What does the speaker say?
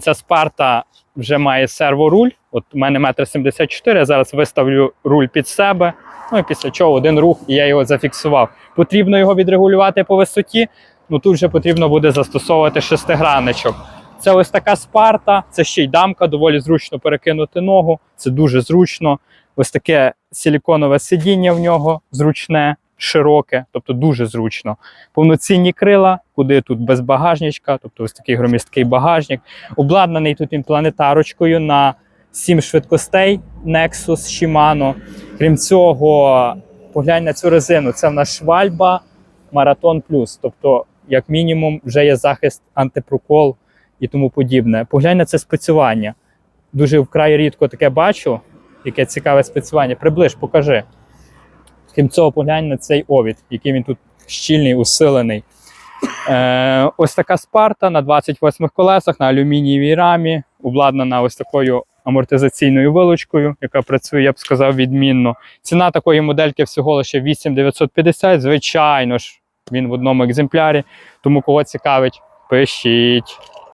Ця спарта вже має серворуль. От у мене метр 74, я зараз виставлю руль під себе. Ну і після чого один рух, і я його зафіксував. Потрібно його відрегулювати по висоті. Ну тут вже потрібно буде застосовувати шестигранничок. Це ось така спарта, це ще й дамка, доволі зручно перекинути ногу. Це дуже зручно. Ось таке силіконове сидіння в нього зручне, широке, тобто дуже зручно. Повноцінні крила, куди тут без багажничка, тобто ось такий громісткий багажник. Обладнаний тут він планетарочкою на 7 швидкостей Nexus Shimano. Крім цього, поглянь на цю резину. Це в нас швальба Marathon Plus. Тобто, як мінімум, вже є захист антипрокол і тому подібне. Поглянь на це спецювання. Дуже вкрай рідко таке бачу, яке цікаве спецювання. Приближ, покажи. Крім цього, поглянь на цей овід, який він тут щільний, усилений. Е, ось така спарта на 28 колесах на алюмінієвій рамі, обладнана ось такою амортизаційною вилочкою, яка працює, я б сказав, відмінно. Ціна такої модельки всього лише 8950. Звичайно ж, він в одному екземплярі. Тому кого цікавить, пишіть.